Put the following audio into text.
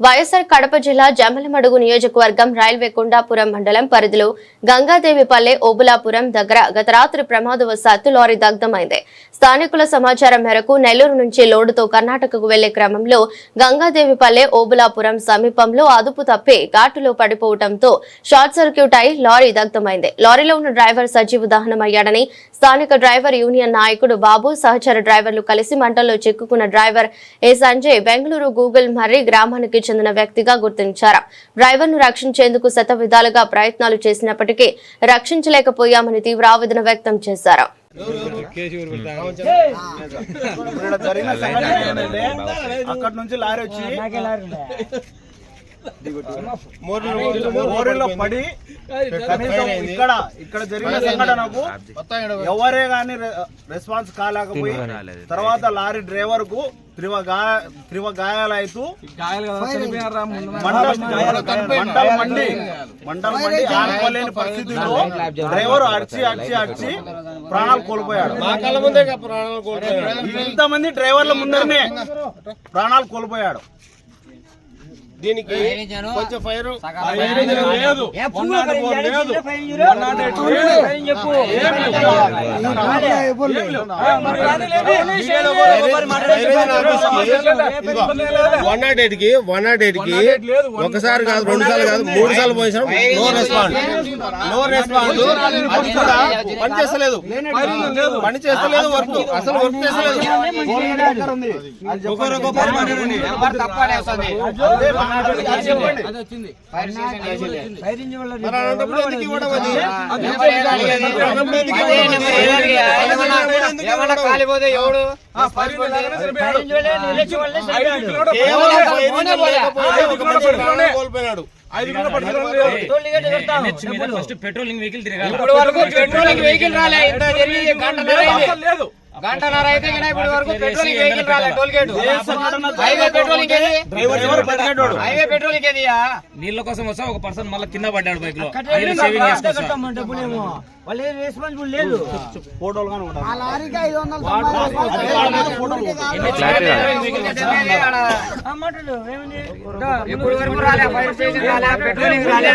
YSR Kadapa జిల్లా జమ్మలమడుగు నియోజకవర్గం railway Kondapuram మండలం పరిధిలో గంగాదేవిపల్లె ఓబులాపురం దగ్గర గత రాత్రి ప్రమాదవశాత్తు లారీ దగ్ధమైంది. స్థానికుల సమాచారం మేరకు నెల్లూరు నుంచి లోడుతో కర్ణాటకకు వెళ్ళే క్రమంలో గంగాదేవిపల్లె ఓబులాపురం సమీపంలో అదుపు తప్పి ఘాటులో పడిపోవడంతో షార్ట్ సర్క్యూట్ అయి లారీ దగ్ధమైంది. లారీలో ఉన్న డ్రైవర్ సజీవ దహనమయ్యాడని స్థానిక డ్రైవర్ యూనియన్ నాయకుడు బాబు సహచర డ్రైవర్లు కలిసి మంటల్లో చిక్కుకున్న డ్రైవర్ ఏ సంజయ్ బెంగళూరు గూగుల్ మర్రి గ్రామానికి చెందిన వ్యక్తిగా గుర్తించారు. డ్రైవర్ను రక్షించేందుకు శత విధాలుగా ప్రయత్నాలు చేసినప్పటికీ రక్షించలేకపోయామని తీవ్ర ఆవేదన వ్యక్తం చేశారు. అక్కడ నుంచి లారీ వచ్చి మోరీలో పడి కనీసం ఇక్కడ ఇక్కడ జరిగిన సంఘటనకు ఎవరే గాని రెస్పాన్స్ కాలేకపోయి తర్వాత లారీ డ్రైవర్కు త్రివ గాయ త్రివ గాయాలైతూ మంటలు మంటలు మండి మంటలు మండి ఆనుకోలేని పరిస్థితిలో డ్రైవర్ అరిచి అరిచి అరిచి ప్రాణాలు కోల్పోయాడు. మా కళ్ళ ముందే కదా ప్రాణాలు కోల్పోయాడు. ఇంతమంది డ్రైవర్ల ముందరనే ప్రాణాలు కోల్పోయాడు. దీనికి కొంచెం ఫైర్ లేదు వన్ నాట్ ఎయిట్కి వన్ నాట్ ఎయిట్కి ఒకసారి కాదు రెండు సార్లు కాదు మూడు సార్లు పోయినాం నో రెస్పాండ్ నో రెస్పాండ్ అది కూడా పని చేస్తలేదు పని చేస్తలేదు వర్క్ అసలు వర్క్ చేస్తలేదు ఒకరొక పని కాలిపోతే ఎవడు కోల్పోయినాడు ఫస్ట్ పెట్రోలింగ్ వెహికల్ తిరగాలి పెట్రోలింగ్ వెహికల్ రాలే ఇంత జరిగి గంటన్నర అయింది. గంటన్నర అయితే గిన ఇప్పుడు వరకు పెట్రోలింగ్ వెహికల్ రాలే టోల్ గేట్ హైవే పెట్రోలింగ్ ఏది? డ్రైవర్ ఎవరు బతికేటోడు హైవే పెట్రోలింగ్ ఏది నీళ్ళ కోసం వస్తా ఒక పర్సన్ మళ్ళీ కింద పడ్డాడు బైక్లో. సేవింగ్ చేసుకొస్తా ఫోటోలు కానీ ఉంటాయి ఇప్పుడు వరకు రాలే ఫైర్ స్టేషన్ రాలే పెట్రోలింగ్ రాలే